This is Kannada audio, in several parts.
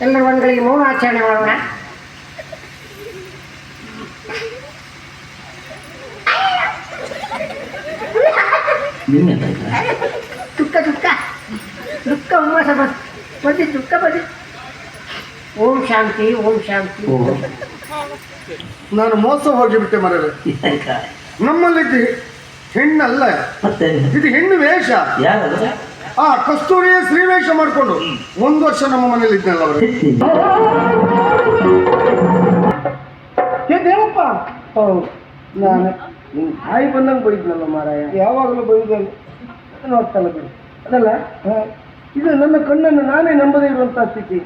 ಎಲ್ಲರೂ ಒಂದ್ಗಳಿಗೆ ಮೌನ ಆಚರಣೆ ಮಾಡೋಣ. ದುಃಖ ದುಃಖ ದುಃಖ ಉಮ್ಮಾಸ ಬಂದು ದುಃಖ ಬಂದಿ ಓಂ ಶಾಂತಿ ಓಂ ಶಾಂತಿ. ಓ. ನಾನು ಮೋಸ ಹೋಗಿಬಿಟ್ಟೆ ಮರರೆ ನಮ್ಮಲ್ಲಿ ನಮ್ಮಲ್ಲಿದ್ದು ಹೆಣ್ಣಲ್ಲ. ಇದು ಹೆಣ್ಣು ವೇಷ. ಯಾರು ಆ ಕಸ್ತೂರಿ ಶ್ರೀವೇಶ ಮಾಡಿಕೊಂಡು ಒಂದು ವರ್ಷ ನಮ್ಮ ಮನೇಲಿ ಇದ್ನಲ್ಲ ಅವರು. ದೇವಪ್ಪ. ನಾನು. ಹಾಯಿ ಬಂದಂಗೆ ಬೈದ್ನಲ್ಲ ಮಾರಾಯ. ಯಾವಾಗಲೂ ಬೈದಲ್ಲ ನೋಡ್ತಲ್ಲ ಬಿಡು. ಅದಲ್ಲ? ಹ. ಇದು ನನ್ನ ಕಣ್ಣನ್ನು ನಾನೇ ನಂಬದೇ ಇರುವಂತಹ ಸ್ಥಿತಿ.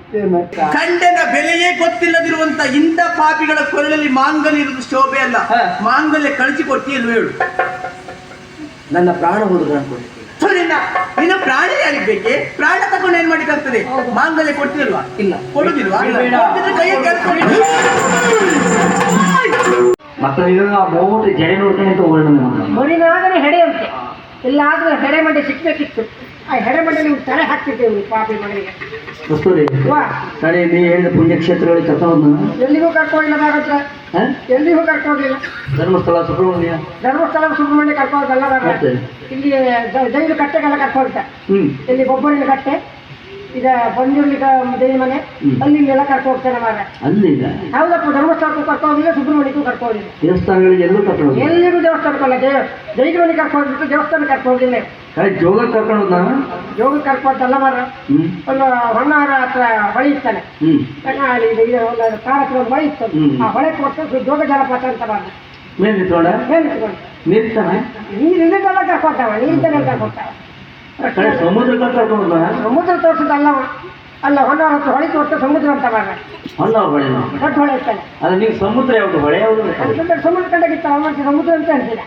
ಕಂಡನ ಬೆಲೆಯೇ ಗೊತ್ತಿಲ್ಲದಿರುವಂತ ಇಂಥ ಪಾಪಿಗಳ ಕೊರಳಲ್ಲಿ ಮಾಂಗಲ್ಯ ಇರುವುದು ಶೋಭೆ ಅಲ್ಲ. ಮಾಂಗಲ್ಯ ಕಳಿಸಿ ಅಲ್ವ ಹೇಳು. ನನ್ನ ಪ್ರಾಣ ಹೋದ್ರು ಅನ್ಕೊಂಡಿದ್ದೀನಿ ಸರಿನಾ ನಿನ್ನ ಪ್ರಾಣ ಯಾರಿಗೆ ಬೇಕೆ? ಪ್ರಾಣ ತಗೊಂಡು ಏನ್ ಮಾಡ್ಲಿಕ್ಕಾಗ್ತದೆ? ಮಾಂಗಲ್ಯ ಕೊಡ್ತಿಲ್ವಾ ಇಲ್ಲ. ಕೊಡುದಿಲ್ವಾ? ಮಕ್ಕಳಿಗೆ ಆ ಮೂವತ್ತು ಜಡೆ ನೋಡ್ಕೊಂಡು ಅಂತ ವರ್ಣನೆ ಮಾಡೋದು ಹೆಡೆ ಅಂತೆ ಎಲ್ಲಾದ್ರೂ ಹೆಡೆ ಮಂಡೆ ಸಿಕ್ಬೇಕಿತ್ತು. ಆ ನೀವು ತಲೆ ಹಾಕ್ತಿದ್ದೇವೆ ಪಾಪಿ ಮಗನಿಗೆ. ಕಸ್ತೂರಿ ವಾ. ತಡೆ ನೀ ಹೇಳಿದ ಪುಣ್ಯಕ್ಷೇತ್ರಗಳಿಗೆ ಕರ್ಕೊಂಡು ಎಲ್ಲಿಗೂ ಕರ್ಕೊಂಡಿಲ್ಲ ಎಲ್ಲಿಗೂ ಧರ್ಮಸ್ಥಳ ಸುಬ್ರಹ್ಮಣ್ಯ? ಧರ್ಮಸ್ಥಳ ಸುಬ್ರಹ್ಮಣ್ಯ ಕರ್ಕೊಂಡು? ಇಲ್ಲಿ ಜೈಲು ಕಟ್ಟೆಗೆಲ್ಲ ಹ್ಮ್. ಇಲ್ಲಿ ಗೊಬ್ಬರ ಕಟ್ಟೆ. ದೇವಿ ಮನೆ. ಅಲ್ಲಿ ಇಲ್ಲೆಲ್ಲ ಕರ್ಕೊ ಹೋಗ್ತಾರೆ ಮಾರ ಹೌದಪ್ಪ ಧರ್ಮಸ್ಥಳಕ್ಕೂ ಕರ್ಕೊಂಡು ಸುಬ್ರಹ್ಮಣ್ಯಕ್ಕೂ ಕರ್ಕೋಗಿಲ್ಲ ದೇವಸ್ಥಾನಗಳಿಗೆ ಎಲ್ಲೂ ಕರ್ಕೊಂಡು ಹೋಗಿಲ್ಲ. ಎಲ್ಲಿಗೂ ದೇವಸ್ಥಾನಕ್ಕಲ್ಲ ದೇವ ಜೈಲು ಮನೆ ದೇವಸ್ಥಾನಕ್ಕೆ ದೇವಸ್ಥಾನ ಕರ್ಕೋಗಿಲ್ಲ ಕರೆ ಜೋಗ ಕರ್ಕೊಂಡು ನಾನು ಮಾರ ಒಂದು ಹೊನ್ನಾರ ಹತ್ರ ಬಳಿ ಇರ್ತಾನೆ ಹ್ಮ್. ಅಲ್ಲಿ ಇದು ಇದು ಒಂದು ಕಾರ ಹತ್ರ ಒಂದು ಬಳಿ ಇತ್ತು. ಹ್ಮ್. ಆ ಹೊಳೆ ಕೊಟ್ಟು ಜೋಗ ಜಲಪಾತ ಅಂತ ಬಂದ ಮೇಲೆ ನಿಂತ್ಕೊಂಡ ಮೇಲೆ ನಿಂತ್ಕೊಂಡು ನಿಲ್ತಾನೆ ನೀರು ಕರ್ಕೊತಾವ ಕರ್ಕೊತಾವ ಕಡೆ ಸಮುದ್ರಕ್ಕೆ ಕರ್ಕೊಂಡು ಸಮುದ್ರ ತೋರಿಸೋದಲ್ಲ ಅಲ್ಲ ಅಲ್ಲ ಹೊನ್ನಾರ ಹತ್ರ ಹೊಳೆ ತೋರಿಸ ಸಮುದ್ರ ಅಂತ ಬಾರ ಹೊಲ್ಲ ಹೊಳೆ ದೊಡ್ಡ ಹೊಳೆ ಇರ್ತಾನೆ ಅಲ್ಲ ನೀವು ಸಮುದ್ರ ಯಾವುದು ಹೊಳೆ ಯಾವುದು ಸಮುದ್ರ ಕಂಡಾಗಿತ್ತ ಅವನಿಗೆ ಸಮುದ್ರ ಅಂತ ಹೇಳ್ತಿಲ್ಲ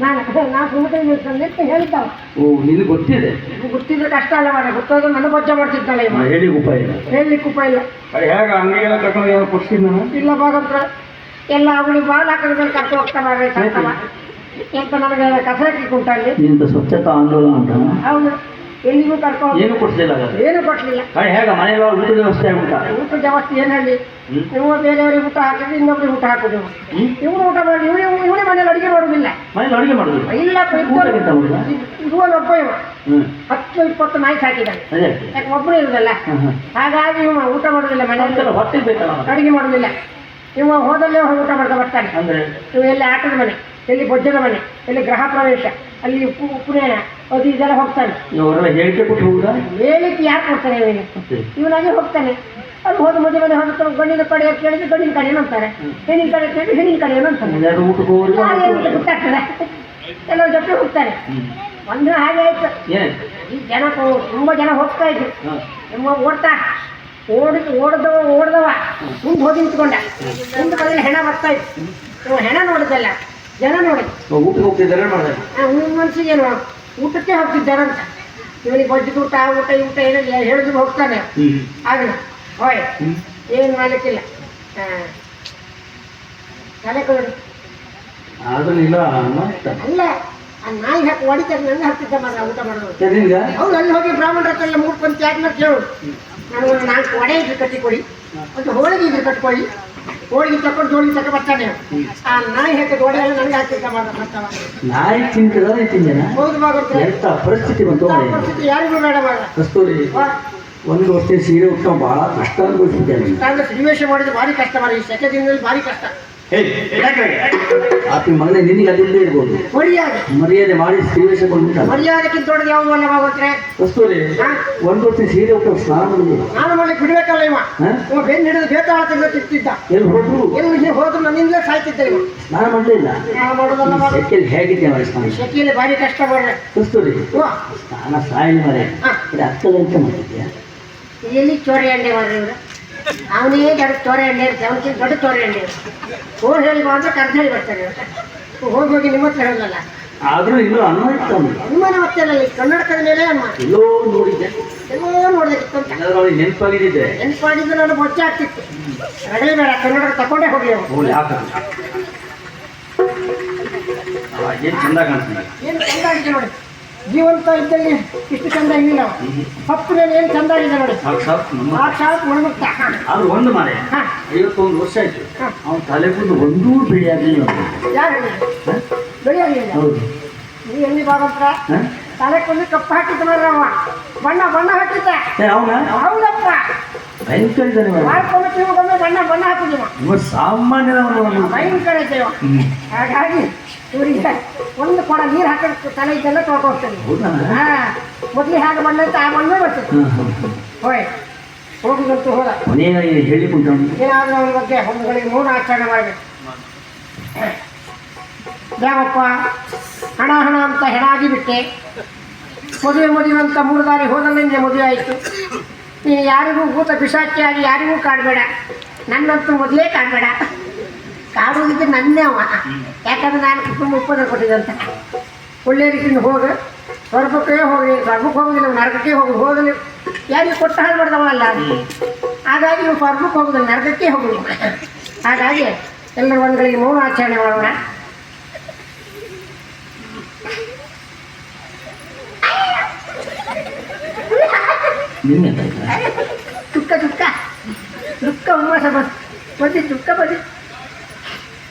ನಾನು ನಾನು ಸಮುದ್ರ ನಿಂತ ಅಂತ ಹೇಳಿದ್ದಾವ ಓ ನಿನಗೆ ಗೊತ್ತಿದೆ? ಗೊತ್ತಿದ್ರೆ ಕಷ್ಟ ಅಲ್ಲ ಮಾಡ ಗೊತ್ತಾದ್ರೆ ನನ್ನ ಬೊಜ್ಜ ಮಾಡ್ತಿದ್ದಲ್ಲ ಇವ. ಹೇಳಿ ಉಪಾಯ ಇಲ್ಲ. ಹೇಳಲಿಕ್ಕೆ ಉಪಾಯ ಇಲ್ಲ. ಹೇಗೆ ಅಂಗಡಿಗೆಲ್ಲ ಕರ್ಕೊಂಡು ಏನೋ ಕೊಡ್ತೀನಿ ನಾನು? ಇಲ್ಲ ಭಾಗಂತ್ರ ಎಲ್ಲ ಅವಳಿ ಬಾಲ್ ಹಾಕಿದ್ರೆ ಕರ್ಕೊ ಹೋಗ್ತಾನೆ ಎಂತ ನನಗೆ ಕಸ ಅಲ್ಲಿ ನಿಂತ ಸ್ವಚ್ಛತಾ ಆಂದೋಲನ ಉಂಟು? ಹೌದು. ಎಲ್ಲಿಗೂ ಕರ್ಕೊ ಹೋಗ್- ಏನು ಹಾಗಾದ್ರೆ? ಏನು ಕೊಡ್ಲಿಲ್ಲ ಕಡೆ ಹೇಗ ಮನೆಗೆ ಊಟದ ವ್ಯವಸ್ಥೆ ಆಗ್ಬಿಟ್ಟ ಊಟ ಜಾಸ್ತಿ ಏನು ಹೇಳಿ? ಹ್ಮ್. ಬೇರೆಯವರಿಗೆ ಊಟ ಹಾಕಿದ್ರೆ ಇನ್ನೊಬ್ರಿಗೆ ಊಟ ಹಾಕುದು. ಹ್ಮ್. ಇವನು ಊಟ ಮಾಡಿ ಇವನೇ ಇವನೇ ಮನೇಲಿ ಅಡುಗೆ ಮಾಡೋದಿಲ್ಲ. ಮನೇಲಿ ಅಡುಗೆ ಮಾಡುದಿಲ್ಲ? ಇಲ್ಲ ಊಟಕ್ಕಿಂತ ಇರುವಲ್ಲ ಒಬ್ಬ ಇವ ಹ್ಮ್. ಹತ್ತು ಇಪ್ಪತ್ತು ನಾಯಿ ಸಾಕಿದ್ದಾನೆ. ಅದೇ ಯಾಕೆ ಒಬ್ಬನೇ ಇರುದಲ್ಲ? ಹ್ಮ್ ಹ್ಮ್ ಹಾಗಾಗಿ ಇವ ಊಟ ಮಾಡೋದಿಲ್ಲ ಮನೆಯಲ್ಲಿ. ಅದಕ್ಕೆಲ್ಲ ಹೊಟ್ಟೆ ಬೇಕಲ್ಲ ಅಡುಗೆ ಮಾಡೋದಿಲ್ಲ. ಇವ ಹೋದಲ್ಲೇ ಹೋಗಿ ಊಟ ಮಾಡ್ತಾ ಬರ್ತಾನೆ. ಅಂದ್ರೆ? ಇವ ಎಲ್ಲಿ ಆಟದ ಮನೆ. ಎಲ್ಲಿ ಬೊಜ್ಜನ ಮನೆ ಎಲ್ಲಿ ಗೃಹ ಪ್ರವೇಶ ಅಲ್ಲಿ ಉಪ್ಪು ಉಪನಯನ ಅದು ಇದೆಲ್ಲ ಹೋಗ್ತಾನೆ. ಅವರೆಲ್ಲ ಹೇಳಿಕೆ ಕೊಟ್ಟು ಹೋಗುದಾ? ಹೇಳಿಕ್ಕೆ ಯಾರು ಕೊಡ್ತಾನೆ ಇವನಿಗೆ? ಇವನಾಗೆ ಹೋಗ್ತಾನೆ. ಅಲ್ಲಿ ಹೋದ ಮದುವೆ ಮನೆ ಹೋದ ಗಣ್ಣಿನ ಕಡೆ ಕೇಳಿದ್ರೆ ಗಣ್ಣಿನ ಕಡೆ ಏನಂತಾರೆ? ಅಂತಾರೆ ಹೆಣ್ಣಿನ ಕಡೆ ಕೇಳಿದ್ರೆ ಹೆಣ್ಣಿನ ಕಡೆ ಏನಂತಾರೆ? ಗೊತ್ತಾಗ್ತದೆ ಎಲ್ಲರ ಜೊತೆ ಹೋಗ್ತಾರೆ. ಒಂದು ಹಾಗೆ ಆಯ್ತು. ಈ ಜನ ತುಂಬ ಜನ ಹೋಗ್ತಾ ಇದ್ರು. ನಿಮ್ಮ ಓಡ್ತಾ ಓಡಿದ್ ಓಡ್ದವ ಓಡ್ದವ. ಮುಂದೆ ಹೋಗಿ ನಿಂತ್ಕೊಂಡ. ಮುಂದೆ ಬದಲು ಹೆಣ ಬರ್ತಾ ಇತ್ತು. ಹೆಣ ನೋಡಿದಲ್ಲ. ಜನ ನೋಡಿ. ಊಟಕ್ಕೆ ಹೋಗ್ತಿದ್ದಾರೆ ಮಾಡಿದೆ. ನಿಮ್ಮ ಮನ್ಸಿಗೆ ಏನು ಊಟಕ್ಕೆ ಅಂತ ಇವನಿಗೆ ಬಜ್ಜಿದ ಊಟ ಆ ಊಟ ಈ ಊಟ ಏನಿಲ್ಲ ಹೇಳಿದ್ರು ಹೋಗ್ತಾನೆ. ಆಗಲಿ ಹೋಯ್ ಏನು ಮಾಡಲಿಕ್ಕಿಲ್ಲ. ತಲೆ ಕೊಡಿ. ಮಸ್ತ್ ಅಲ್ಲ ಆ ನಾಯಿ ಹಾಕಿ ಹೊಡಿತಾರೆ ನನ್ನ ಹಾಕ್ತಿದ್ದ ಮಾತ್ರ ಊಟ ಮಾಡೋದು. ಅವ್ರು ಹೌದು ಅಲ್ಲಿ ಹೋಗಿ ಬ್ರಾಹ್ಮಣರ ಹತ್ರ ಎಲ್ಲ ಮೂರು ಪಂಚ ಯಾಕೆ ಕೇಳು ನನಗೊಂದು ನಾಲ್ಕು ವಡೆ ಇದ್ರೆ ಕಟ್ಟಿ ಕೊಡಿ ಒಂದು ಹೋಳಿಗೆ ಇದ್ರೆ ಕಟ್ಕೊಳ್ಳಿ. ಹೋಳಿಗೆ ತಕೊಂಡು ಜೋಳಿಗೆ ತಕ ಬರ್ತಾನೆ ಆ ನಾಯಿ ಹಾಕಿದ ವಡೆ ಎಲ್ಲ ನನಗೆ ಹಾಕ್ತಿದ್ದ ಮಾತ್ರ ಬರ್ತಾವ ನಾಯಿ ತಿಂತದ ತಿಂದೇನೆ ಹೌದು ಬಾಗುತ್ತೆ ಎಂತ ಪರಿಸ್ಥಿತಿ ಬಂತು. ಪರಿಸ್ಥಿತಿ ಯಾರಿಗೂ ಬೇಡ ಬಾಗ ಕಸ್ತೂರಿ ಒಂದು ವರ್ಷ ಸೀರೆ ಉಟ್ಟ ಬಹಳ ಕಷ್ಟ ಅನುಭವಿಸಿದ್ದೇನೆ ಸನ್ನಿವೇಶ ಮಾಡಿದ್ರೆ ಭಾರಿ ಕಷ್ಟ ಮಾಡಿ ಈ ಸೆಕೆ ದಿನದಲ್ಲಿ ಭಾರಿ ಕಷ್ಟ. ಆತಿ ಮಗನೇ ನಿನಗೆ ಅದಿಲ್ಲದೆ ಇರ್ಬೋದು. ಮರ್ಯಾದೆ. ಮರ್ಯಾದೆ ಮಾಡಿ ಬಂದ್ಬಿಟ್ಟ. ಮರ್ಯಾದಕ್ಕಿಂತ ದೊಡ್ಡದು ಯಾವುದು ಅಲ್ಲ ಬಾಗೋತ್ರೆ ಕಸ್ತೂರಿ ಹಾ? ಒಂದು ವರ್ಷ ಸೀರೆ ಉಟ್ಟ ಸ್ನಾನ ಮಾಡಿ ನಾನು ಮಾಡ್ಲಿಕ್ಕೆ ಬಿಡಬೇಕಲ್ಲ ಇವ? ಇವ ಬೆನ್ನು ಹಿಡಿದು ಬೇತಾಳ ತೆಗೆದು ತಿರ್ತಿದ್ದ ಎಲ್ಲಿ ಹೋದ್ರು? ಎಲ್ಲಿ ಹೋದ್ರು ನನ್ನಿಂದಲೇ ಸಾಯ್ತಿದ್ದ ಇವ. ಸ್ನಾನ ಮಾಡಲಿಲ್ಲ ನಾನು ಮಾಡೋದಲ್ಲ ಬಾಗೋ. ಸೆಕೆಯಲ್ಲಿ ಹೇಗಿದ್ದೆ ಮಾಡಿ ಸ್ನಾನ? ಸೆಕೆಯಲ್ಲಿ ಭಾರಿ ಕಷ್ಟ ಮಾಡ್ರೆ ಕಸ್ತೂರಿ ಸ್ನಾನ ಸಾಯಿಲ್ ಮರೆ. ಇದು ಅಕ್ಕದಂತ ಮಾಡಿದ್ಯಾ? ಎಲ್ಲಿ ಚೋರಿ ಅಂಡೆ ಮಾಡ್ರಿ ಇವ್ರು? ಅವನೇ ದೊಡ್ಡ ತೋರೆ ಎಣ್ಣೆ ಇರುತ್ತೆ ಅವನಿಗೆ ದೊಡ್ಡ ತೋರೆ ಎಣ್ಣೆ ಇರುತ್ತೆ. ಹೋಗಿ ಹೇಳಿ ಅಂದ್ರೆ ಕರ್ದು ಹೇಳಿ ಬರ್ತಾರೆ. ಹೋಗಿ ಹೋಗಿ ನಿಮ್ಮ ಹತ್ರ ಹೇಳಲ್ಲ ಆದ್ರೂ ಇಲ್ಲೂ ಅನ್ನ ಇತ್ತು ಅವ್ನಿಗೆ. ಅನುಮಾನ ಮತ್ತೆ ಅಲ್ಲ ಈ ಕನ್ನಡಕದ ಮೇಲೆ ಅನುಮಾನ. ಎಲ್ಲೋ ನೋಡಿದ್ದೆ. ಎಲ್ಲೋ ನೋಡ್ಬೇಕಿತ್ತು ಅಂತ. ಏನಾದ್ರೂ ಅವ್ನಿಗೆ ನೆನಪಾಗಿದ್ದಿದ್ರೆ. ನೆನಪಾಗಿದ್ದು ನಾನು ಬೊಚ್ಚೆ ಆಗ್ತಿತ್ತು. ರೆಡಿ ಬೇಡ ಕನ್ನಡ ತಕೊಂಡೇ ಹೋಗಿ ಅವನು. ಹಾಕ ಏನು ಚಂದ ಕಾಣ್ತಾನೆ ಏನು ಚಂದ ಆಗಿದೆ ನೋಡಿ. ಜೀವಂತ ಇದ್ದಲ್ಲಿ ಇಷ್ಟು ಚಂದ ಇಲ್ಲ ಹತ್ತು ಮೇಲೆ ಏನು ಚಂದ ಆಗಿದೆ ನೋಡಿ. ಸಾಕ್ಷಾತ್ ಅದು ಒಂದು ಮಾರೆ. ಐವತ್ತೊಂದು ವರ್ಷ ಆಯ್ತು. ಅವನ ತಲೆ ಕೂತು ಒಂದೂ ಬಿಳಿ ಆಗಲಿಲ್ಲ ಯಾರು ಬೆಳಿ ಆಗಲಿಲ್ಲ ಹೌದು. ನೀವು ಎಲ್ಲಿ ಬಾಗತ್ರ ತಲೆ ಕೊಂದು ಕಪ್ಪು ಹಾಕಿದ್ದ ನೋಡ್ರಿ ಅವ ಬಣ್ಣ ಬಣ್ಣ ಹಾಕಿದ್ದ. ಅವನ? ಹೌದಪ್ಪ. ಭಯಂಕರ ಇದ್ದಾನೆ. ಮಾಡ್ಕೊಂಡು ತಿಳ್ಕೊಂಡು ಬಣ್ಣ ಬಣ್ಣ ಹಾಕಿದ್ದೀವ ಸಾಮಾನ್ಯದವನು ಭಯಂಕರ ಇದ್ದೇವ. ಹಾಗಾಗಿ ಇವರಿಗೆ ಒಂದು ಕೊಡ ನೀರು ಹಾಕಿ ತಲೆ ಇದೆಲ್ಲ ತೊಳ್ಕೊಳ್ತೇನೆ. ಹಾಂ ಮೊದಲು ಹೇಗೆ ಬಂದಂತ ಆ ಬಣ್ಣ ಬರ್ತದೆ. ಹೋಯ್ ಹೋಗುದಂತೂ ಹೋದ. ಏನಾದ್ರೂ ಅವನ ಬಗ್ಗೆ ಹೊಂದುಗಳಿಗೆ ಮೂರು ಆಚರಣೆ ಮಾಡಬೇಕು ದೇವಪ್ಪ ಹಣ ಹಣ ಅಂತ ಹೆಣಾಗಿ ಬಿಟ್ಟೆ. ಮದುವೆ ಮದುವೆ ಅಂತ ಮೂರು ದಾರಿ ಹೋದಲ್ಲಿಂದ ಮದುವೆ ಆಯಿತು. ನೀನು ಯಾರಿಗೂ ಭೂತ ಪಿಶಾಚಿಯಾಗಿ ಯಾರಿಗೂ ಕಾಡಬೇಡ ನನ್ನಂತೂ ಮೊದಲೇ ಕಾಡಬೇಡ ಕಾಡುವುದಿದ್ದು ನನ್ನೇ ಅವ. ಯಾಕಂದ್ರೆ ನಾನು ಕುಟುಂಬ ಒಪ್ಪಂದ ಕೊಟ್ಟಿದ್ದಂತ. ಒಳ್ಳೆ ರೀತಿಯಿಂದ ಹೋಗು. ಸ್ವರ್ಗಕ್ಕೆ ಹೋಗಿ ಸ್ವರ್ಗಕ್ಕೆ ಹೋಗುದಿಲ್ಲ ನರಕಕ್ಕೆ ಹೋಗಿ. ಹೋಗಲಿ. ಯಾರಿಗೆ ಕೊಟ್ಟ ಹಾಳು ಅಲ್ಲ. ಹಾಗಾಗಿ ನೀವು ಸ್ವರ್ಗಕ್ಕೆ ಹೋಗುದಿಲ್ಲ. ನರಕಕ್ಕೆ ಹೋಗೋದು ಹಾಗಾಗಿ ಎಲ್ಲರ ಒಂದ್ಗಳಿಗೆ ಮೌನ ಆಚರಣೆ ಮಾಡೋಣ. ದುಃಖ ದುಃಖ ದುಃಖ ಉಲ್ಲಾಸ ಬಂದು ಬಂದಿ ದುಃಖ ಬಂದಿ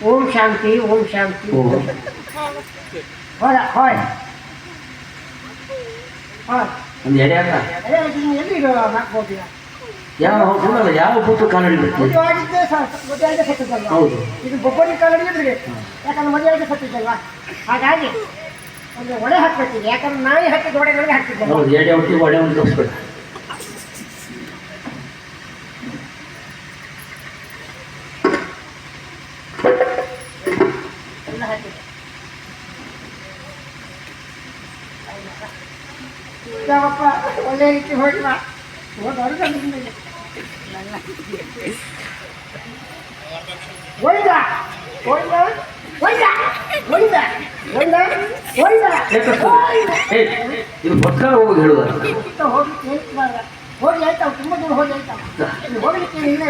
ಓಂ ಶಾಂತಿ ಓಂ ಶಾಂತಿ. ಹೋದ ಹೋಯ್ ಒಂದು ಎಡೆ ಅಲ್ಲ? ಎಲ್ಲಿ ಹಾಕ್ಬೋದಿಲ್ಲ ಯಾವ ಹೋಗಲ್ಲ ಯಾವ ಕೂತು ಕಾಲಡಿ ಬಿಡ್ತೀವಿ ಮದುವೆ ಸತ್ತಿದ್ದಲ್ವಾ? ಹೌದು. ಇದು ಬೊಬ್ಬರಿ ಕಾಲಡಿ ಇದ್ರಿಗೆ ಯಾಕಂದ್ರೆ ಮದುವೆ ಸತ್ತಿದ್ದಲ್ವಾ? ಹಾಗಾಗಿ ಒಂದು ಒಡೆ ಹಾಕ್ಬೇಕಿದೆ ಯಾಕಂದ್ರೆ ನಾಯಿ ಹಾಕಿದ ಒಡೆಗಳಿಗೆ ಹಾಕ್ತಿದ್ದಲ್ಲ ಹೌದು ಎಡೆ ಒಟ್ಟಿಗೆ ಒಡೆ ಒಂದು ತೋರಿಸ್ಬೇಕು ಎಲ್ಲ ಹಾಕಿದೆ ಯಾವಪ್ಪ ಒಳ್ಳೆ ರೀತಿ ಹೋಗಿ ಬಾ ಹೋದವ್ರು ಒಯ್ದ ಒಯ್ದ ಒಯ್ದ ಒಯ್ದ ಒಯ್ದ ಒಯ್ದ ಏ ಇದು ಹೇಳುವ ಹೋಗಿ ಹೇಳ್ತಿದ್ದಾರೆ ಹೋಗಿ ಆಯ್ತಾವ ತುಂಬ ದೂರ ಹೋಗಿ ಇಲ್ಲಿ ಹೋಗ್ಲಿಕ್ಕೆ ಇಲ್ಲ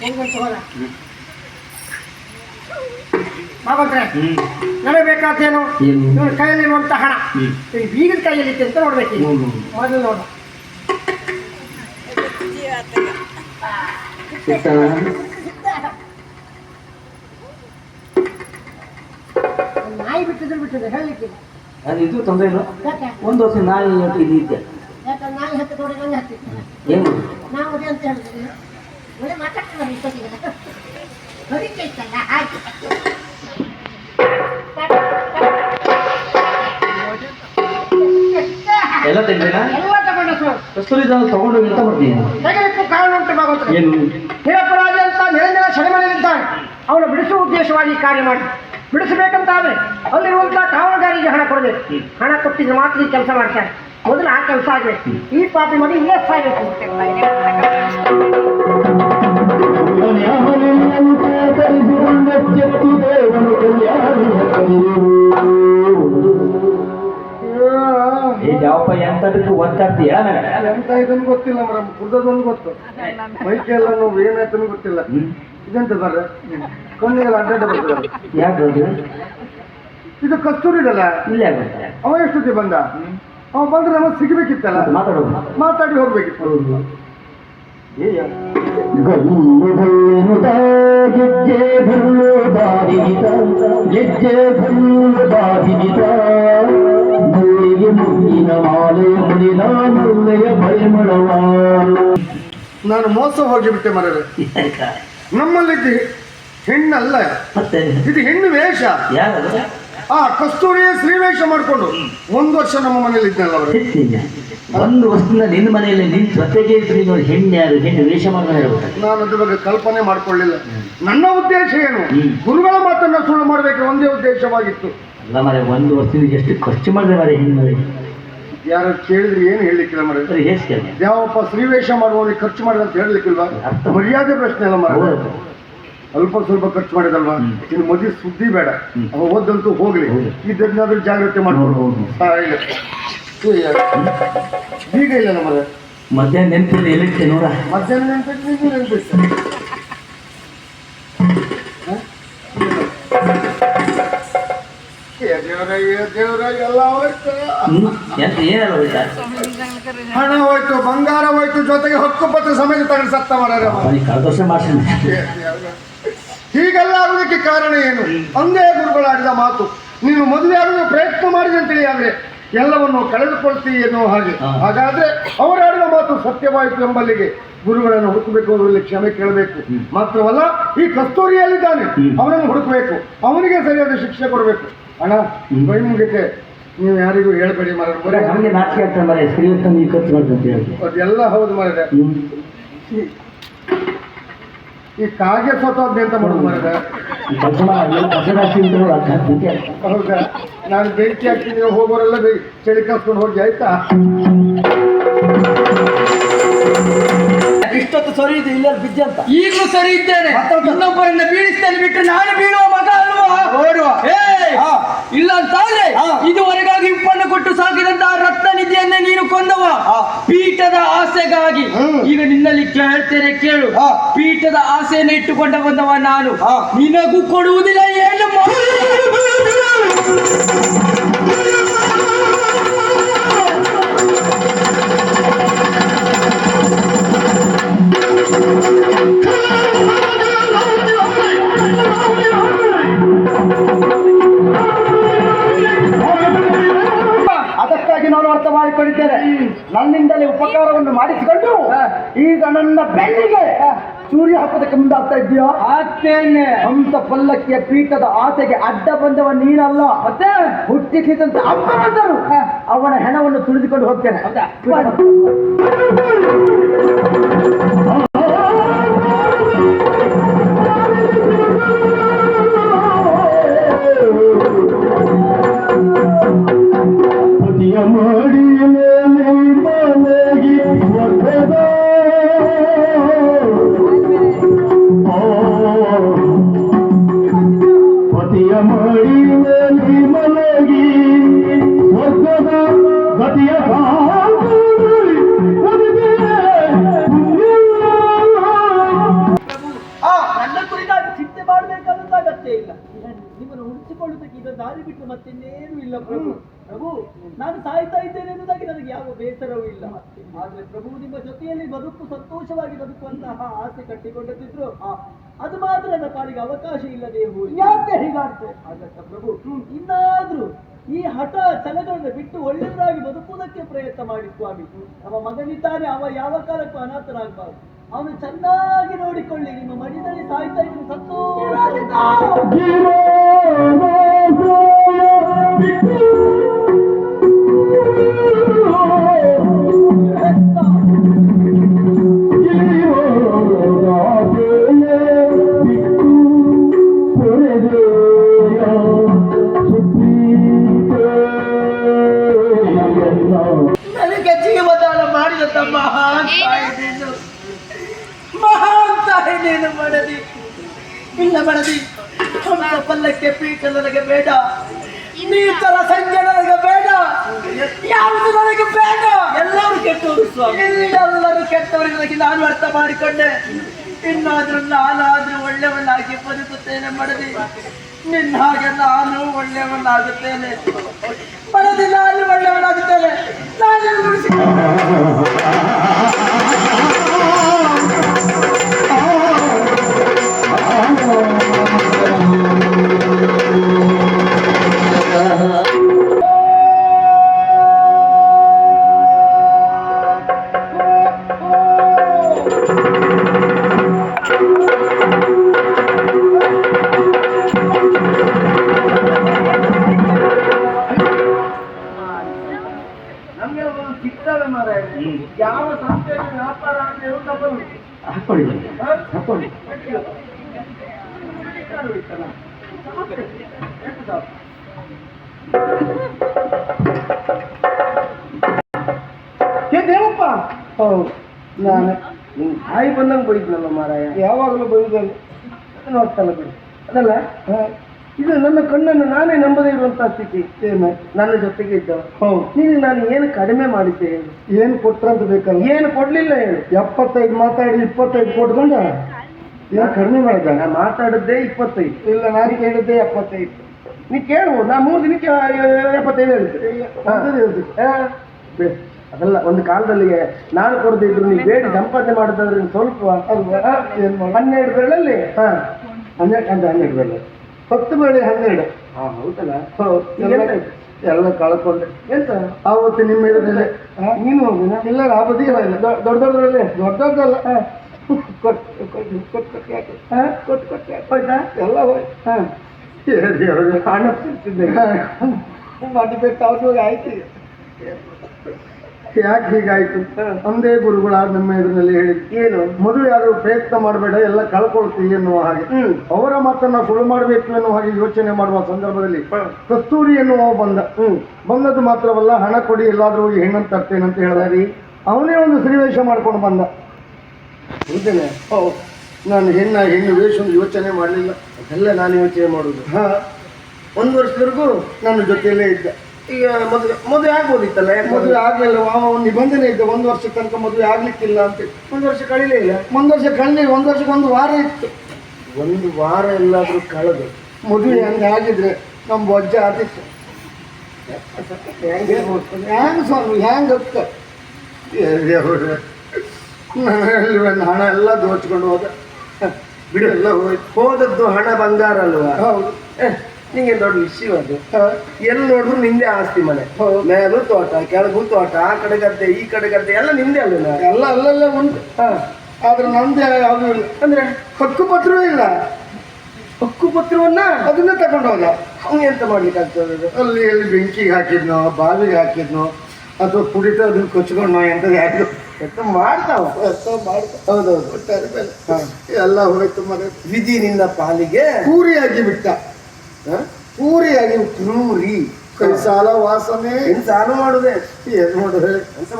ಹೋಗಂತ ಹೋದ ಹ್ಮ್. ನನಗೆ ಬೇಕಾದೇನು ಏನು? ಇವನ ಕೈಯಲ್ಲಿರುವಂತ ಹಣ. ಈ ಬೀಗದ ಕೈಯಲ್ಲಿ ಇತ್ತು ಅಂತ ನೋಡ್ಬೇಕು. ಮೊದಲು ನೋಡು. ನಾಯಿ ಬಿಟ್ಟಿದ್ರು ಬಿಟ್ಟಿದ್ರು ಹೇಳಲಿಕ್ಕೆ ಅದು ಇದು ತೊಂದರೆ ಇಲ್ಲ? ಒಂದು ವರ್ಷ ನಾಯಿ ಅಂತ ಇದ್ದೆ ಯಾಕಂದ್ರೆ ನಾಯಿ ಹತ್ತಿ ನೋಡಿ ನಂಗೆ ಹತ್ತಿತ್ತು ಏನು? ನಾವು ಅದೇ ಅಂತ ಒಳ್ಳೆ ಮಾತಾಡ್ತಾರೆ ಇಷ್ಟೊತ್ತಿಗೆ. ಹಾಗೆ. ಎಲ್ಲ ತೆಗ್ದೇನಾ ಎಲ್ಲ ತಗೊಂಡ ಸರ್. ಕಸ್ತೂರಿ ದಾಲ್ ತಗೊಂಡೋಗಿ ಎಂತ ಮಾಡ್ತೀನಿ ತೆಗೆದಕ್ಕೂ ಕಾರಣ ಉಂಟು ಭಾಗವತ ಏನು? ಅಂತ ನಿರಂತರ ಸೆರೆಮನೆಯಲ್ಲಿದ್ದಾನೆ ಅವನು ಬಿಡಿಸುವ ಉದ್ದೇಶವಾಗಿ ಕಾರ್ಯ ಮಾಡಿ. ಬಿಡಿಸಬೇಕಂತಾದ್ರೆ ಅಲ್ಲಿರುವಂತಹ ಕಾವಲುಗಾರಿಗೆ ಹಣ ಕೊಡಬೇಕು ಹಣ ಕೊಟ್ಟಿದ್ರೆ ಮಾತ್ರ ಈ ಕೆಲಸ ಮಾಡ್ತಾರೆ. ಮೊದಲು ಆ ಕೆಲಸ ಆಗ್ಬೇಕು. ಈ ಪಾಪಿ ಮನೆ ಇನ್ನೇ ಸಾಯ್ಬೇಕು ಏ ಯಾವಪ್ಪ ಎಂತದಕ್ಕೂ ಒತ್ತಾಡ್ತೀಯ ಎಂತ ಇದನ್ನು ಗೊತ್ತಿಲ್ಲ ಮೇಡಮ್ ಕುರ್ದದೊಂದು ಗೊತ್ತು. ಮೈಕೆ ಎಲ್ಲ ನೋವು ಏನಾಯ್ತು ಗೊತ್ತಿಲ್ಲ. ಇದೆಂತ ಬರ್ರೆ? ಕಣ್ಣಿಗೆಲ್ಲ ಅಡ್ಡಾಡ ಬರ್ತದೆ ಯಾಕೆ ಇದು ಕಸ್ತೂರಿ ಇದಲ್ಲ ಇಲ್ಲ ಅವ ಎಷ್ಟೊತ್ತಿ ಬಂದ? ಅವ ಬಂದ್ರೆ ನಮಗೆ ಸಿಗಬೇಕಿತ್ತಲ್ಲ? ಮಾತಾಡೋದು ಮಾತಾಡಿ. ಹೋಗ್ಬೇಕಿತ್ತು. ಗೆಜ್ಜೆ ಭಲ್ಲು ಬಾರಿಗಿತ ಗೆಜ್ಜೆ ಭಲ್ಲು ನಾನು ಮೋಸ ಹೋಗಿಬಿಟ್ಟೆ ಮರರೆ ನಮ್ಮಲ್ಲಿ ಹೆಣ್ಣಲ್ಲ. ಇದು ಹೆಣ್ಣು ವೇಷ. ಯಾರು ಆ ಕಸ್ತೂರಿಯ ಶ್ರೀವೇಷ ಮಾಡಿಕೊಂಡು ಒಂದು ವರ್ಷ ನಮ್ಮ ಮನೇಲಿ ಇದ್ನಲ್ಲ ಅವರು. ಒಂದು ವಸ್ತುನ ನಿನ್ನ ಮನೆಯಲ್ಲಿ ನಿನ್ ಜೊತೆಗೆ ಇದ್ರೆ ನೀನು ಹೆಣ್ಣು ಯಾರು? ಹೆಣ್ಣು ವೇಷ ಮಾಡ್ತಾ ಹೇಳ್ಬೇಕು ನಾನು ಅದ್ರ ಬಗ್ಗೆ ಕಲ್ಪನೆ ಮಾಡ್ಕೊಳ್ಳಿಲ್ಲ. ನನ್ನ ಉದ್ದೇಶ ಏನು. ಗುರುಗಳ ಮಾತನ್ನ ಸುಳ್ಳು ಮಾಡಬೇಕು ಒಂದೇ ಉದ್ದೇಶವಾಗಿತ್ತು. ಅಲ್ಲ ಮರೆ ಒಂದು ವರ್ಷದಿಂದ ಎಷ್ಟು ಖರ್ಚು ಮಾಡಿದೆ ಮರೆ ಹಿಂದೆ ಯಾರು ಕೇಳಿದ್ರೆ ಏನು ಹೇಳಲಿಕ್ಕಿಲ್ಲ ಮರೆ ಸರಿ ಹೇಸ್ಕೆ ಯಾವಪ್ಪ ಶ್ರೀವೇಶ ಮಾಡುವವನಿಗೆ ಖರ್ಚು ಮಾಡಿದ ಅಂತ ಹೇಳಲಿಕ್ಕಿಲ್ವಾ? ಅರ್ಥ. ಮರ್ಯಾದೆ ಪ್ರಶ್ನೆ ಅಲ್ಲ ಮರ ಅಲ್ಪ ಸ್ವಲ್ಪ ಖರ್ಚು ಮಾಡಿದಲ್ವಾ. ಇನ್ನು ಮದುವೆ ಸುದ್ದಿ ಬೇಡ. ಅವ ಓದಂತೂ ಹೋಗ್ಲಿ. ಇದ್ದಾದ್ರೂ ಇದನ್ನಾದ್ರೂ ಜಾಗ್ರತೆ ಮಾಡ್ಕೊಂಡು. ಈಗ ಇಲ್ಲ. ನಮ್ಮದ ಮಧ್ಯಾಹ್ನ ನೆನಪಿಲ್ಲ ಎಲ್ಲಿ ನೋಡ. ಮಧ್ಯಾಹ್ನ ನೆನಪಿಲ್ಲ ನೀನು ನೆನ್ಪಿಟ್ಟು ಹಣ ಹೋಯ್ತು ಬಂಗಾರ ಹೋಯ್ತು ಜೊತೆಗೆ ಹಕ್ಕುಪತ್ರ ಸಮೇತ ತಗೊಂಡು ಸತ್ತ ಹೀಗೆಲ್ಲ ಆಗುವುದಕ್ಕೆ ಕಾರಣ ಏನು? ಅಂದೇ ಗುರುಗಳಾಡಿದ ಮಾತು. ನೀನು ಮದುವೆ ಯಾರು ಪ್ರಯತ್ನ ಮಾಡಿದೆ ಅಂತೇಳಿ ಆದ್ರೆ ಎಲ್ಲವನ್ನು ಕಳೆದುಕೊಳ್ತಿ ಎನ್ನುವ ಹಾಗೆ. ಹಾಗಾದ್ರೆ ಅವರಾಡಿದ ಮಾತು ಸತ್ಯವಾಯಿತು ಎಂಬಲ್ಲಿಗೆ ಗುರುಗಳನ್ನು ಹುಡುಕಬೇಕು ಅವರಲ್ಲಿ ಕ್ಷಮೆ ಕೇಳಬೇಕು. ಮಾತ್ರವಲ್ಲ ಈ ಕಸ್ತೂರಿಯಲ್ಲಿದ್ದಾನೆ. ಅವನನ್ನು ಹುಡುಕಬೇಕು. ಅವನಿಗೆ ಸರಿಯಾದ ಶಿಕ್ಷೆ ಕೊಡಬೇಕು. ಅಣ್ಣ ಬೈ ಮುಗಿತೆ. ನೀವು ಯಾರಿಗೂ ಹೇಳ್ಬೇಡಿ ಮರ. ನಮಗೆ ನಾಚಿಕೆ ಆಗ್ತದೆ ಮರೆ. ಶ್ರೀಯುತ ನೀವು ಖರ್ಚು ಮಾಡ್ತಂತ ಹೇಳಿ ಅದೆಲ್ಲ ಹೌದು ಮಾಡಿದೆ ಈ ಕಾಗೆ ಸತ್ತೋದ್ನೆ ಅಂತ ಮಾಡೋದು ಉಂಟು ಹೌದಾ? ನಾನು ಬೆಂಕಿ ಹಾಕ್ತಿದ್ದೀನಿ ಹೋಗೋರೆಲ್ಲ ಬೆ- ಚಳಿ ಕಾಸ್ಕೊಂಡು ಹೋಗಿ ಆಯ್ತಾ? ಇಷ್ಟೊತ್ತು ಸರಿ ಇದೆ ಇಲ್ಲ ಬಿದ್ದೆ ಅಂತ. ಈಗಲೂ ಸರಿ ಇದ್ದೇನೆ. ಇನ್ನೊಬ್ಬರನ್ನ ಬೀಳಿಸ್ತೇನೆ ಬಿಟ್ಟು ನಾನು ಬೀಳುವ ಮಗ ಅಲ್ವಾ? ಓಡುವ. ಏಯ್! ಇಲ್ಲ ಅಂತಾದ್ರೆ ಇದುವರೆಗಾಗಿ ಉಪ್ಪನ್ನು ಕೊಟ್ಟು ಸಾಕಿದಂತಹ ರತ್ನ ನಿಧಿಯನ್ನೇ ನೀನು ಕೊಂದವ. ಪೀಠದ ಆಸೆಗಾಗಿ. ಹ್ಮ್. ಈಗ ನಿನ್ನಲ್ಲಿ ಕೇಳ್ತೇನೆ ಕೇಳು. ಪೀಠದ ಆಸೆಯನ್ನು ಇಟ್ಟುಕೊಂಡ ಬಂದವ ನಾನು. ನಿನಗೂ ಕೊಡುವುದಿಲ್ಲ ಏನು? ಮಾಡಿಕೊಂಡಿದ್ದೇನೆ. ನನ್ನಿಂದಲೇ ಉಪಕಾರವನ್ನು ಮಾಡಿಸಿಕೊಂಡು ಈಗ ನನ್ನ ಬೆನ್ನಿಗೆ ಸೂರ್ಯ ಹಾಕೋದಕ್ಕೆ ಮುಂದಾಗ್ತಾ ಇದೆಯೋ ಆಗ್ತೇನೆ. ಹಂಸ ಪಲ್ಲಕ್ಕಿಯ ಪೀಠದ ಆಸೆಗೆ ಅಡ್ಡ ಬಂದವ ನೀನಲ್ಲ. ಮತ್ತೆ? ಹುಟ್ಟಿಸಿದಂತ ಅಪ್ಪ ಬಂದರು ಅವನ ಹೆಣವನ್ನು ತುಳಿದುಕೊಂಡು ಹೋಗ್ತೇನೆ. ಗತಿಯ ನನ್ನ ಕುರಿತಾಗಿ ಚಿಂತೆ ಮಾಡಬೇಕಾದಂತ ಅಗತ್ಯ ಇಲ್ಲ. ನಿಮ್ಮನ್ನು ಉಳಿಸಿಕೊಳ್ಳುವುದಕ್ಕೆ ಈಗ ದಾರಿ ಬಿಟ್ಟು ಮತ್ತಿನ್ನೇನು ಇಲ್ಲ ಪ್ರಭು. ಪ್ರಭು ನಾನು ಸಾಯ್ತಾ ಇದ್ದೇನೆ ಎನ್ನುವುದಾಗಿ ನನಗೆ ಯಾವ ಬೇಸರವೂ ಇಲ್ಲ. ಆದ್ರೆ ಪ್ರಭು ನಿಮ್ಮ ಜೊತೆಯಲ್ಲಿ ಬದುಕು ಸಂತೋಷವಾಗಿ ಬದುಕುವಂತಹ ಆಸೆ ಕಟ್ಟಿಕೊಂಡಿದ್ರು ಅದು ಮಾತ್ರ ನನ್ನ ಪಾಲಿಗೆ ಅವಕಾಶ ಇಲ್ಲದೆ ಹೋಗಿ ಯಾಕೆ ಹೀಗಾಗ್ತದೆ? ಹಾಗಂತ ಪ್ರಭು ಇನ್ನಾದ್ರೂ ಈ ಹಠ ಛಲಗಳನ್ನು ಬಿಟ್ಟು ಒಳ್ಳೆಯದಾಗಿ ಬದುಕುವುದಕ್ಕೆ ಪ್ರಯತ್ನ ಮಾಡಿ ಸ್ವಾಮಿ. ನಮ್ಮ ಮಗನಿದ್ದಾನೆ, ಅವ ಯಾವ ಕಾಲಕ್ಕೂ ಅನಾಥನಾಗಬಾರದು. ಅವನು ಚೆನ್ನಾಗಿ ನೋಡಿಕೊಳ್ಳಿ, ನಿಮ್ಮ ಮಡಿದಲ್ಲಿ ಸಾಯ್ತಾ ಇದ್ರು ಸಂತೋಷ ಒಳ್ಳೆಯವನಾಗುತ್ತೇನೆ ಮಡದಿ ನಾನು ಒಳ್ಳೆಯವನಾಗುತ್ತೇನೆ ನಾನು ಏ ದೇವಪ್ಪ! ಹೌದು. ನಾನು ತಾಯಿ ಬಂದಂಗೆ ಬೈದ್ನಲ್ಲ ಮಾರಾಯ. ಯಾವಾಗಲೂ ಬೈದಲ್ಲಿ ನೋಡ್ತಲ್ಲ ಬಿಡಿ. ಅದಲ್ಲ? ಇದು ನನ್ನ ಕಣ್ಣನ್ನು ನಾನೇ ನಂಬದೇ ಇರುವಂತ ಸ್ಥಿತಿ. ಏನು ನನ್ನ ಜೊತೆಗೆ ಇದ್ದ. ಹೌದು. ನೀನು ನಾನು ಏನು ಕಡಿಮೆ ಮಾಡಿದ್ದೆ ಹೇಳು. ಏನು ಕೊಟ್ರಂತ ಬೇಕಲ್ಲ. ಏನು ಕೊಡ್ಲಿಲ್ಲ ಹೇಳು. ಎಪ್ಪತ್ತೈದು ಮಾತಾಡಿ ಇಪ್ಪತ್ತೈದು ಕೊಟ್ಕೊಂಡ? ಏನು ಕಡಿಮೆ ಮಾಡಿದ ನಾ ಮಾತಾಡಿದ್ದೆ ಇಪ್ಪತ್ತೈದು. ಇಲ್ಲ ನಾನು ಕೇಳಿದ್ದೆ ಎಪ್ಪತ್ತೈದು. ನೀ ಕೇಳ್ಬೋದು ನಾ ಮೂರು ದಿನಕ್ಕೆ ಎಪ್ಪತ್ತೈದು ಹೇಳಿದ್ದೆ. ಅದಲ್ಲ ಒಂದು ಕಾಲದಲ್ಲಿ ನಾನು ಕೊಡದಿದ್ರು ನೀವು ಬೇಡಿ ಸಂಪಾದನೆ ಮಾಡಿದ್ರೆ ಸ್ವಲ್ಪ ಹನ್ನೆರಡು ಬೆರಳಲ್ಲಿ? ಹಾ. ಹನ್ನೆರಡು. ಅಂದ್ರೆ ಹನ್ನೆರಡು ಬೆರಳು. ಹತ್ತು ಬೆಳೆ ಹನ್ನೆರಡು. ಹಾ ಹೌದಲ್ಲ? ಹೌದು ಎಲ್ಲ ಕಳ್ಕೊಂಡೆ. ಎಂತ? ಆವತ್ತು ನಿಮ್ಮ ಎದುರಲ್ಲಿ ನೀನು ಹೋಗಿನ? ಇಲ್ಲ ಆ ಬದಿಗೆ ಇಲ್ಲ ದೊಡ್ಡ ದೊಡ್ಡದ್ರಲ್ಲಿ? ದೊಡ್ಡ ದೊಡ್ಡದಲ್ಲ ಕೊಟ್ಟು ಕೊಟ್ಟು ಯಾಕೆ ಹಾಂ ಕೊಟ್ಟು ಕೊಟ್ಟು ಯಾಕೆ ಹಾಂ ಯಾಕೆ ಹೀಗಾಯ್ತು ಒಂದೇ ಗುರುಗಳಾದ ನಮ್ಮ ಇದರಲ್ಲಿ ಹೇಳಿ ಏನು ಮೊದಲು ಯಾರು ಪ್ರಯತ್ನ ಮಾಡಬೇಡ ಎಲ್ಲ ಕಳ್ಕೊಳ್ತೀವಿ ಎನ್ನುವ ಹಾಗೆ ಅವರ ಮಾತನ್ನ ಸುಳ್ಳು ಮಾಡಬೇಕು ಎನ್ನುವ ಹಾಗೆ ಯೋಚನೆ ಮಾಡುವ ಸಂದರ್ಭದಲ್ಲಿ ಕಸ್ತೂರಿ ಎನ್ನುವ ಬಂದ ಬಂದದ್ದು ಮಾತ್ರವಲ್ಲ ಹಣ ಕೊಡಿ ಎಲ್ಲಾದ್ರೂ ಹೋಗಿ ಹೆಣ್ಣನ್ನು ತರ್ತೇನೆ ಅಂತ ರೀ ಅವನೇ ಒಂದು ಸನ್ನಿವೇಶ ಮಾಡ್ಕೊಂಡು ಬಂದ ಹೌದೇನೆ ಹೌದು ನಾನು ಹೆಣ್ಣ ಹೆಣ್ಣು ವೇಷ ಒಂದು ಯೋಚನೆ ಮಾಡಲಿಲ್ಲ. ಅದೆಲ್ಲ ನಾನು ಯೋಚನೆ ಮಾಡೋದು. ಹಾ. ಒಂದು ವರ್ಷದವರೆಗೂ ನನ್ನ ಜೊತೆಯಲ್ಲೇ ಇದ್ದ. ಈಗ ಮದುವೆ ಮದುವೆ ಆಗ್ಬೋದಿತ್ತಲ್ಲ ಮದುವೆ ಆಗಲಿಲ್ಲ. ಅವ ಒಂದು ನಿಬಂಧನೆ ಇದ್ದ. ಒಂದು ವರ್ಷ ತನಕ ಮದುವೆ ಆಗ್ಲಿಕ್ಕಿಲ್ಲ ಅಂತ. ಒಂದು ವರ್ಷ ಕಳಿಲೇ ಇಲ್ಲ? ಒಂದು ವರ್ಷ ಕಳಲಿ ಒಂದು ವರ್ಷಕ್ಕೆ ಒಂದು ವಾರ ಇತ್ತು. ಒಂದು ವಾರ ಎಲ್ಲಾದರೂ ಕಳೆದು. ಮದುವೆ ಹಂಗೆ ಆಗಿದ್ರೆ ನಮ್ಮ ಬೊಜ್ಜ ಆದಿತ್ತು. ಹೆಂಗೆ ಹ್ಯಾಂಗ ಸ್ವಾಮಿ ಹ್ಯಾಂಗ ಹಣ ಎಲ್ಲ ದೋಚ್ಕೊಂಡು ಹೋದ. ಬಿಡು. ಎಲ್ಲ ಹೋಯ್ತು. ಹೋದದ್ದು ಹಣ ಬಂಗಾರ ಅಲ್ವಾ? ಹೌದು. ನಿಂಗೆ ದೊಡ್ಡ ವಿಷಯ ಅದು. ಎಲ್ಲಿ ನೋಡಿದ್ರು ನಿಂದೆ ಆಸ್ತಿ ಮನೆ. ಮೇಲೂ ತೋಟ ಕೆಳಗೂ ತೋಟ ಆ ಕಡೆ ಗದ್ದೆ ಈ ಕಡೆ ಗದ್ದೆ ಎಲ್ಲ ನಿಂದೆ ಅಲ್ಲ ಎಲ್ಲ ಅಲ್ಲೆಲ್ಲ ಉಂಟು. ಆದ್ರೆ ನಂದೆ ಅದು ಅಂದ್ರೆ? ಹಕ್ಕು ಪತ್ರವೂ ಇಲ್ಲ. ಹಕ್ಕು ಪತ್ರವನ್ನ ಅದನ್ನ ತಗೊಂಡು ಹೋದ. ಅವ್ನು ಎಂತ ಮಾಡ್ಲಿಕ್ಕೆ ಆಗ್ತದೆ ಅಲ್ಲಿ ಎಲ್ಲಿ ಬೆಂಕಿಗೆ ಹಾಕಿದ್ನೋ ಬಾವಿಗೆ ಹಾಕಿದ್ನೋ ಅಥವಾ ಕುಡಿತ ಅದನ್ನ ಕೊಚ್ಕೊಂಡ್ನೋ ಎಂತ ಯಾರು ಎಂತ ಮಾಡ್ತಾವ? ಹೌದೌದು. ಒಟ್ಟಾರೆ ಬೆಲೆ. ಎಲ್ಲ ಹೋಯ್ತು ಮನೆ ವಿಧಿ ನಿನ್ನ ಪಾಲಿಗೆ ಪೂರಿಯಾಗಿ ಬಿಟ್ಟ. ಹ? ಪೂರಿಯಾಗಿ ಕ್ರೂರಿ ಕೈ ಸಾಲ ವಾಸನೆ. ಸಾಲ ಮಾಡುದೆ. ಏನ್ ಮಾಡುದೆ?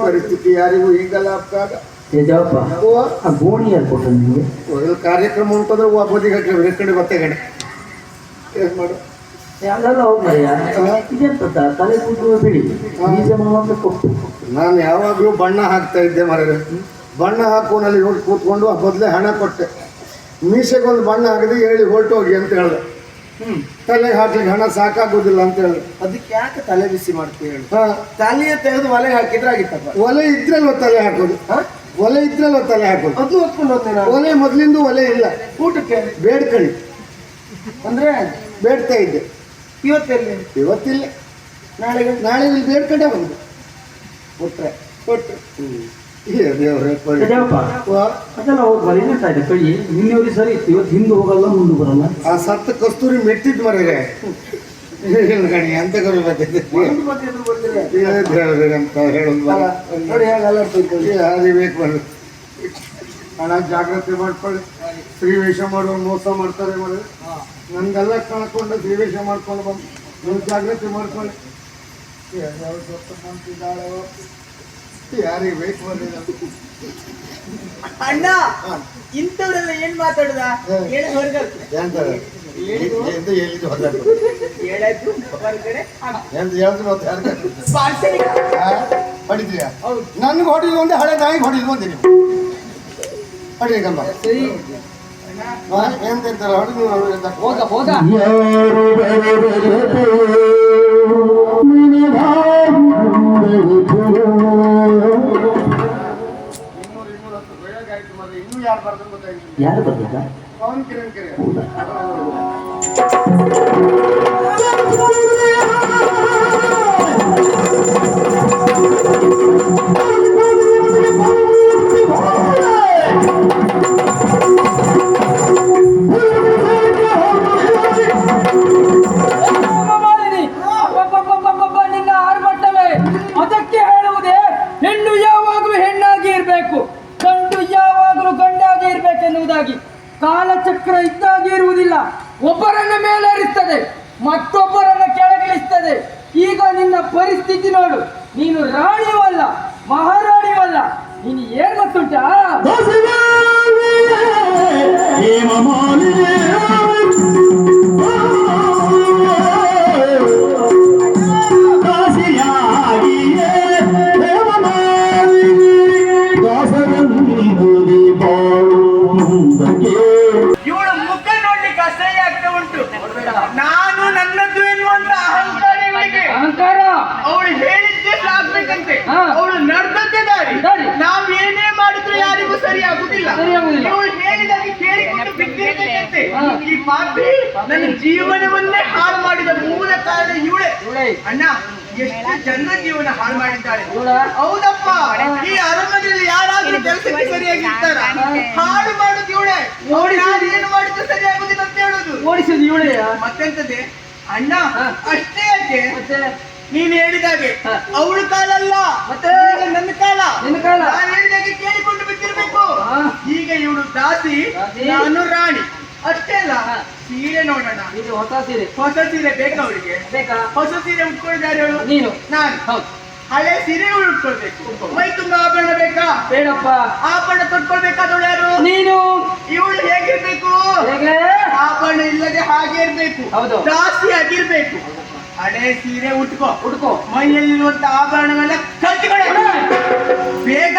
ಪರಿಸ್ಥಿತಿ ಯಾರಿಗೂ ಈಗಲ್ಲ ಆಗ್ತಾಗ ಯಜಪ್ಪ ಓ ಆ ಗೋಣಿ ಯಾರು ಕೊಟ್ಟರು ನಿಮಗೆ ಕಾರ್ಯಕ್ರಮ ಉಂಟಂದ್ರೆ ಒಬ್ಬದಿಗೆ ಕಡೆ ಮತ್ತೆ ಕಡೆ ಏನ್ ಮಾಡು? ತಲೆ ಕೂದಲು ಬಿಡಿ ಬೀಜ ಮಾತ್ರ ಕೊಟ್ಟು. ನಾನು ಯಾವಾಗಲೂ ಬಣ್ಣ ಹಾಕ್ತಾ ಇದ್ದೆ ಮರ ಬಣ್ಣ ಹಾಕೋನಲ್ಲಿ ನೋಡಿ ಕೂತ್ಕೊಂಡು ಆ ಬದಲೇ ಹಣ ಕೊಟ್ಟೆ. ಮೀಸೆಗೊಂದು ಬಣ್ಣ ಹಾಕಿದ್ರೆ ಹೇಳಿ ಹೊರಟೋಗಿ ಅಂತ ಹೇಳ್ದೆ. ತಲೆಗೆ ಹಾಕ್ಲಿಕ್ಕೆ ಹಣ ಸಾಕಾಗೋದಿಲ್ಲ ಅಂತ ಹೇಳಿ ಅದಕ್ಕೆ ಯಾಕೆ ತಲೆ ಬಿಸಿ ಮಾಡ್ತೀವಿ ಹೇಳಿ? ತಲೆಯ ತೆಗೆದು ಒಲೆ ಹಾಕಿದ್ರೆ ಆಗಿತ್ತಪ್ಪ. ಒಲೆ ಇದ್ರಲ್ವ ತಲೆ ಹಾಕೋದು? ಒಲೆ ಇದ್ರಲ್ವ ತಲೆ ಹಾಕೋದು? ಅದು ಹೊತ್ಕೊಂಡು ಹೋಗ್ತೇನೆ ಒಲೆ ಮೊದಲಿಂದ ಒಲೆ ಇಲ್ಲ. ಊಟಕ್ಕೆ? ಬೇಡ್ಕಳಿ. ಅಂದ್ರೆ? ಬೇಡ್ತಾ ಇದ್ದೆ. ಇವತ್ತೆಲ್ಲಿ? ಇವತ್ತಿಲ್ಲ. ನಾಳೆ ನಾಳೆ ಇಲ್ಲಿ ಬೇಡ್ಕೊಂಡೆ ಬಂದು. ಕೊಟ್ರೆ. ಕೊಟ್ರೆ ಅದೆಲ್ಲ ಇದೆ ಕಳಿ ಸರಿ ಇತ್ತು ಇವತ್ತು ಹಿಂದೆ ಹೋಗಲ್ಲ ಮುಂದೆ ಬರಲ್ಲ. ಆ ಸತ್ತ ಕಸ್ತೂರಿ ಮೆಟ್ಟಿದ್ ಮರರೆ ಗಣಿ ಅಂತ ದೇವ್ರೆ ಅಂತ ಹೇಳೋದು? ಬೇಕು ಹಣ ಜಾಗ್ರತೆ ಮಾಡ್ಕೊಳ್ಳಿ. ಮಾಡುವ ಮೋಸ ಮಾಡ್ತಾರೆ ಮರೆ ನಂಗೆಲ್ಲ ಕಳ್ಕೊಂಡು ದ್ವೇಷ ಮಾಡ್ಕೊಂಡು ಬಂದು ನೀವು ಜಾಗ್ರತೆ ಮಾಡ್ಕೊಳ್ಳಿ ಯಾರಿಗೆ ಬೇಕು ಅಣ್ಣ ಇಂಥವ್ರೆಲ್ಲ ಏನ್ ಮಾತಾಡುದ? ಹೇಳಿದ್ ಹೊರಗಡೆ. ಎಂತಾರೆ? ಎಂತ ಹೇಳಿದ್ದು ಹೊರಗಡೆ? ಹೇಳಾಯ್ತು ಹೊರಗಡೆ. ಎಂತ ಹೇಳಿದ್ರು ಮತ್ತೆ ಯಾರು ಕಟ್ಬಿಡ್ತಾರೆ? ಪಾರ್ಸಲ್ ಆ? ಹೊಡಿತೀಯಾ ನನ್ಗೆ ಹೊಡಿದ್ ಒಂದೇ ಹಳೆ ನಾಯಿ ಹೊಡಿದ್ ಒಂದೇ ನೀವು. ಎಂತ ಇರ್ತಾರೆ ಹೊಡಿದು ಹೋಗ ಮತ್ತೊಬ್ಬರನ್ನ ಕೆಳಗಿಳಿಸ್ತದೆ. ಈಗ ನಿನ್ನ ಪರಿಸ್ಥಿತಿ ನೋಡು. ನೀನು ರಾಣಿವಲ್ಲ ಮಹಾರಾಣಿವಲ್ಲ ನೀನು ಏನ್ ಗೊತ್ತುಂಟಾ ಪಾಪಿ ನನ್ನ ಜೀವನವನ್ನೇ ಹಾಳು ಮಾಡಿದ ಮೂಲ ಕಾರಣ ಇವಳೆ. ಅಣ್ಣ ಎಷ್ಟು ಜನರ ಜೀವನ ಹಾಳು ಮಾಡಿದ್ದಾಳೆ? ಹೌದಪ್ಪ. ಈ ಅರಮನೆಯಲ್ಲಿ ಯಾರಾದ್ರೂ ಕೆಲಸಕ್ಕೆ ಸರಿಯಾಗಿರ್ತಾರ ಹಾಳು ಮಾಡುದು ಇವಳೆ. ನೋಡಿ ಏನು ಮಾಡಿದ್ರು ಸರಿಯಾಗುದಿಲ್ಲ ಅಂತ ಹೇಳುದು. ಓಡಿಸಿದ ಇವಳೆ? ಮತ್ತೆಂತದೆ ಅಣ್ಣ. ಅಷ್ಟೇ ಯಾಕೆ? ನೀನ್ ಹೇಳಿದಾಗೆ ಅವಳು ಕಾಲಲ್ಲ ಕಾಲ ಅಲ್ಲ ಮತ್ತೆ? ನನ್ನ ಕಾಲ. ನಿನ್ನ ಕಾಲ? ನಾನು ಹೇಳಿದಾಗೆ ಕೇಳಿಕೊಂಡು ಬಿಟ್ಟಿರ್ಬೇಕು. ಈಗ ಇವಳು ದಾಸಿ. ನಾನು ರಾಣಿ. ಅಷ್ಟೇ ಅಲ್ಲ ಸೀರೆ ನೋಡೋಣ. ಇದು ಹೊಸ ಸೀರೆ. ಹೊಸ ಸೀರೆ ಬೇಕಾ ಅವಳಿಗೆ ಬೇಕಾ? ಹೊಸ ಸೀರೆ ಹೇಳು? ನೀನು. ನಾನು. ಹೌದು. ಹಳೆ ಸೀರೆ ಉಟ್ಕೊಳ್ಬೇಕು. ಮೈ ತುಂಬಾ ಆಭರಣ ಬೇಕಾ? ಬೇಡಪ್ಪ. ಆಭರಣ ತೊಟ್ಕೊಳ್ಬೇಕಾದವಳು ಯಾರು? ನೀನು. ಇವಳು ಹೇಗಿರ್ಬೇಕು? ಹೇಗೆ? ಆಭರಣ ಇಲ್ಲದೆ ಹಾಗೆ ಇರ್ಬೇಕು. ಹೌದು. ಜಾಸ್ತಿ ಆಗಿರ್ಬೇಕು. ಹಳೆ ಸೀರೆ ಉಟ್ಕೋ. ಉಟ್ಕೋ. ಮೈಯಲ್ಲಿರುವಂತ ಆಭರಣವೆಲ್ಲ ಕಲ್ತಿಕೊಳ್ಳ. ಬೇಗ.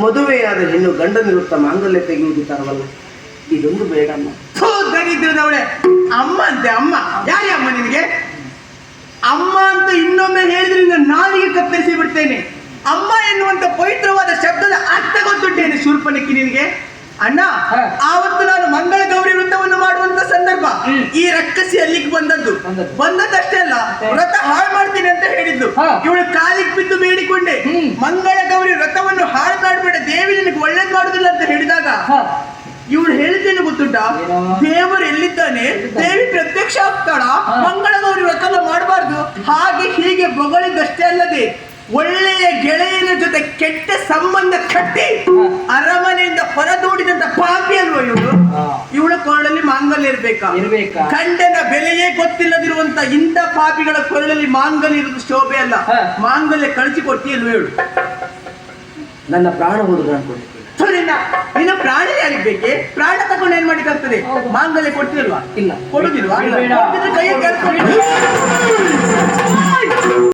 ಮದುವೆಯಾದ ಹೆಣ್ಣು ಗಂಡನಿರುತ್ತ ಮಾಂಗಲ್ಯ ತೆಗೆಯುವುದು ತರವಲ್ಲ ಇದೊಂದು ಬೇಡಮ್ಮ ಥೂ, ದರಿದ್ರದವಳೆ ಅಮ್ಮ ಅಂತೆ ಅಮ್ಮ ಯಾರೇ ಅಮ್ಮ ನಿನಗೆ ಅಮ್ಮ ಅಂತ ಇನ್ನೊಮ್ಮೆ ಹೇಳಿದ್ರೆ ನಿನ್ನ ನಾಲಿಗೆ ಕತ್ತರಿಸಿ ಬಿಡ್ತೇನೆ ಅಮ್ಮ ಎನ್ನುವಂತ ಪವಿತ್ರವಾದ ಶಬ್ದದ ಅರ್ಥ ಗೊತ್ತುಂಟೇನೆ ಶೂರ್ಪನಕ್ಕಿ ನಿನಗೆ ಅಣ್ಣ ಹ. ಆವತ್ತು ನಾನು ಮಂಗಳ ಗೌರಿ ವೃತ್ತವನ್ನು ಮಾಡುವಂತ ಸಂದರ್ಭ ಈ ರಕ್ಕಸಿ ಅಲ್ಲಿಗೆ ಬಂದದ್ದು ಬಂದದ್ದು. ಬಂದದ್ದಷ್ಟೇ ಅಲ್ಲ ವ್ರತ ಹಾಳು ಮಾಡ್ತೀನಿ ಅಂತ ಹೇಳಿದ್ದು ಹ. ಇವಳು ಕಾಲಿಗೆ ಬಿದ್ದು ಬೇಡಿಕೊಂಡೆ. ಮಂಗಳ ಗೌರಿ ವ್ರತವನ್ನು ಹಾಳು ಮಾಡಬೇಡ ದೇವಿ ನಿನಗೆ ಒಳ್ಳೇದ್ ಮಾಡುದಿಲ್ಲ ಅಂತ ಹೇಳಿದಾಗ ಇವ್ರು ಇವಳು ಹೇಳಿದ್ದೇನೆ ಗೊತ್ತುಂಟಾ? ದೇವರು ಎಲ್ಲಿದ್ದಾನೆ? ದೇವಿ ಪ್ರತ್ಯಕ್ಷ ಆಗ್ತಾಳ? ಮಂಗಳ ಗೌರಿ ವ್ರತ ಮಾಡಬಾರ್ದು? ಹಾಗೆ ಹೀಗೆ ಬೊಗಳಿದ್ದಷ್ಟೇ ಅಲ್ಲದೆ ಒಳ್ಳೆಯ ಗೆಳೆಯನ ಜೊತೆ ಕೆಟ್ಟ ಸಂಬಂಧ ಕಟ್ಟಿ. ಅರಮನೆಯಿಂದ ಹೊರದೂಡಿದಂತ ಪಾಪಿ ಅಲ್ವಾ ಇವಳು. ಇವಳ ಕೊರಳಲ್ಲಿ ಮಾಂಗಲ್ಯ ಇರ್ಬೇಕಾ? ಇರ್ಬೇಕಾ? ಕಂಡನ ಬೆಲೆಯೇ ಗೊತ್ತಿಲ್ಲದಿರುವಂತ ಇಂಥ ಪಾಪಿಗಳ ಕೊರಳಲ್ಲಿ ಮಾಂಗಲ್ಯ ಇರುವುದು ಶೋಭೆ ಅಲ್ಲ. ಮಾಂಗಲ್ಯ ಕಳಿಸಿ ಕೊಡ್ತೀಯಲ್ವ ಇವಳು? ನನ್ನ ಪ್ರಾಣ ಹುಡುಗ ನಿನ್ನ ಪ್ರಾಣ ಯಾರಿಗೆ ಬೇಕೆ? ಪ್ರಾಣ ತಗೊಂಡು ಏನ್ ಮಾಡ್ಲಿಕ್ಕಾಗ್ತದೆ ಮಾಂಗಲ್ಯ ಕೊಟ್ಟಿಲ್ವಾ ಇಲ್ಲ. ಕೊಡುದಿಲ್ವಾ? ಕೈಯಲ್ಲಿ